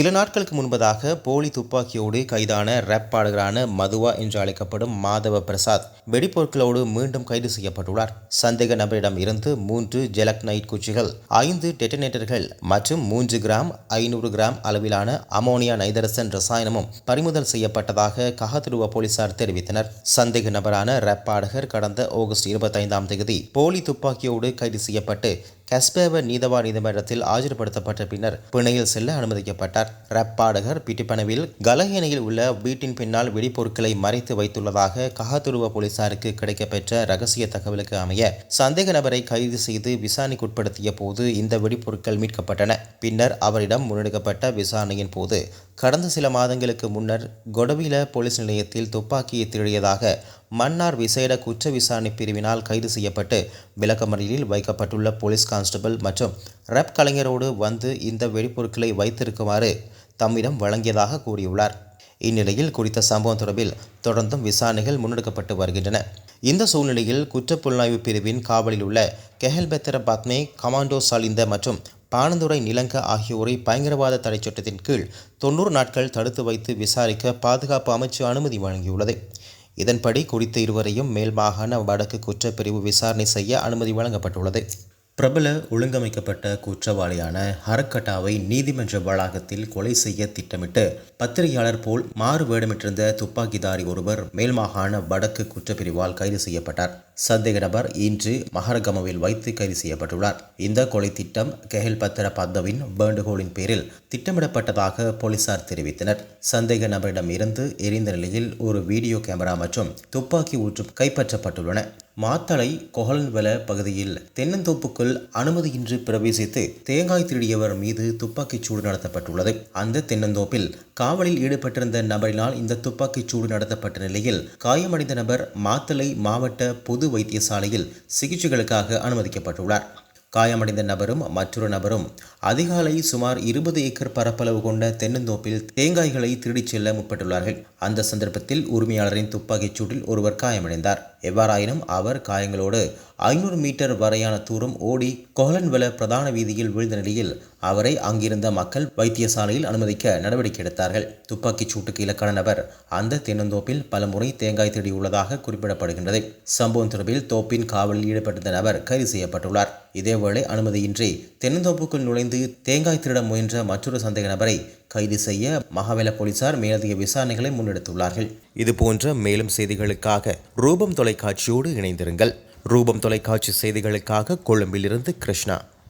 சில நாட்களுக்கு முன்பதாக போலி துப்பாக்கியோடு கைதான ரேப் பாடகரான மதுவா என்று அழைக்கப்படும் மாதவ பிரசாத் வெடிப்பொருட்களோடு மீண்டும் கைது செய்யப்பட்டுள்ளார். சந்தேக நபரிடம் இருந்து மூன்று ஜெலக் நைட் குச்சிகள் ஐந்து டெட்டனேட்டர்கள் மற்றும் மூன்று கிராம் ஐநூறு கிராம் அளவிலான அமோனியா நைதரசன் ரசாயனமும் பறிமுதல் செய்யப்பட்டதாக கஹதுருவ போலீசார் தெரிவித்தனர். சந்தேக நபரான ரேப் பாடகர் கடந்த ஆகஸ்ட் இருபத்தைந்தாம் தேதி போலி துப்பாக்கியோடு கைது செய்யப்பட்டு கஸ்பேவ நீதவா நீதிமன்றத்தில் ஆஜர்படுத்தப்பட்ட பின்னர் பிணையில் செல்ல அனுமதிக்கப்பட்டார். ரப் பாடகர் பிட்டிப்பனவில் கலஹேனையில் உள்ள வீட்டின் பின்னால் வெடிப்பொருட்களை மறைத்து வைத்துள்ளதாக கஹதுருவ போலீசாருக்கு கிடைக்கப்பெற்ற ரகசிய தகவலுக்கு அமைய சந்தேக நபரை கைது செய்து விசாரணைக்குட்படுத்திய போது இந்த வெடிப்பொருட்கள் மீட்கப்பட்டன. பின்னர் அவரிடம் முன்னெடுக்கப்பட்ட விசாரணையின் போது கடந்த சில மாதங்களுக்கு முன்னர் கொடவில போலீஸ் நிலையத்தில் துப்பாக்கியை திருடியதாக மன்னார் விசேட குற்ற விசாரணை பிரிவினால் கைது செய்யப்பட்டு விளக்கமறியலில் வைக்கப்பட்டுள்ள போலீஸ் கான்ஸ்டபிள் மற்றும் ரப் கலைஞரோடு வந்து இந்த வெடிப்பொருட்களை வைத்திருக்குமாறு தம்மிடம் வழங்கியதாக கூறியுள்ளார். இந்நிலையில் குறித்த சம்பவம் தொடர்பில் தொடர்ந்தும் விசாரணைகள் முன்னெடுக்கப்பட்டு வருகின்றன. இந்த சூழ்நிலையில் குற்றப்புலனாய்வு பிரிவின் காவலில் உள்ள கெஹல்பெத்தர பத்மே கமாண்டோ சாலிந்த மற்றும் பானந்துரை நிலங்க ஆகியோரை பயங்கரவாத தடை சட்டத்தின் கீழ் தொண்ணூறு நாட்கள் தடுத்து வைத்து விசாரிக்க பாதுகாப்பு அமைச்சு அனுமதி வழங்கியுள்ளது. இதன்படி குறித்த இருவரையும் மேல் மாகாண வடக்கு குற்றப்பிரிவு விசாரணை செய்ய அனுமதி வழங்கப்பட்டுள்ளது. பிரபல ஒழுங்கமைக்கப்பட்ட குற்றவாளியான ஹரக்கட்டாவை நீதிமன்ற வளாகத்தில் கொலை செய்ய திட்டமிட்டு பத்திரிகையாளர் போல் மாறு வேடமிட்டிருந்த துப்பாக்கிதாரி ஒருவர் மேல்மாகாண வடக்கு குற்றப்பிரிவால் கைது செய்யப்பட்டார். சந்தேக நபர் இன்று மகரகமவில் வைத்து கைது செய்யப்பட்டுள்ளார். இந்த கொலை திட்டம் கெஹல் பத்திர பத்தவின் வேண்டுகோளின் பேரில் திட்டமிடப்பட்டதாக போலீசார் தெரிவித்தனர். சந்தேக நபரிடம் இருந்து எரிந்த நிலையில் ஒரு வீடியோ கேமரா மற்றும் துப்பாக்கி ஊற்றும் கைப்பற்றப்பட்டுள்ளன. மாத்தளை கொகலன்வெல பகுதியில் தென்னந்தோப்புக்குள் அனுமதியின்றி பிரவேசித்து தேங்காய் திருடியவர் மீது துப்பாக்கிச் சூடு நடத்தப்பட்டுள்ளது. அந்த தென்னந்தோப்பில் காவலில் ஈடுபட்டிருந்த நபரினால் இந்த துப்பாக்கிச் சூடு நடத்தப்பட்ட நிலையில் காயமடைந்த நபர் மாத்தளை மாவட்ட பொது வைத்தியசாலையில் சிகிச்சைகளுக்காக அனுமதிக்கப்பட்டுள்ளார். காயமடைந்த நபரும் மற்றொரு நபரும் அதிகாலை சுமார் இருபது ஏக்கர் பரப்பளவு கொண்ட தென்னந்தோப்பில் தேங்காய்களை திருடிச் செல்ல முற்பட்டுள்ளார்கள். அந்த சந்தர்ப்பத்தில் உரிமையாளரின் துப்பாக்கிச் சூட்டில் ஒருவர் காயமடைந்தார். எவ்வாறாயினும் அவர் காயங்களோடு ஐநூறு மீட்டர் வரையான தூரம் ஓடி கோலன்வெல பிரதான வீதியில் விழுந்த நிலையில் அவரை அங்கிருந்த மக்கள் வைத்தியசாலையில் அனுமதிக்க நடவடிக்கை எடுத்தார்கள். துப்பாக்கிச் சூட்டுக்கு இலக்கான நபர் அந்த தென்னந்தோப்பில் பலமுறை தேங்காய் திருடியுள்ளதாக குறிப்பிடப்படுகின்றது. சம்பவம் தொடர்பில் தோப்பின் காவலில் ஈடுபட்டிருந்த நபர் கைது செய்யப்பட்டுள்ளார். இதேவேளை அனுமதியின்றி தென்னந்தோப்புக்குள் நுழைந்து தேங்காய் திருட முயன்ற மற்றொரு சந்தேக நபரை கைது செய்ய மகாவேல போலீசார் மேலதிக விசாரணைகளை முன்னெடுத்துள்ளார்கள் இதுபோன்ற மேலும் செய்திகளுக்காக ரூபம் தொலைக்காட்சியோடு இணைந்திருங்கள். ரூபம் தொலைக்காட்சி செய்திகளுக்காக கொழும்பிலிருந்து கிருஷ்ணா.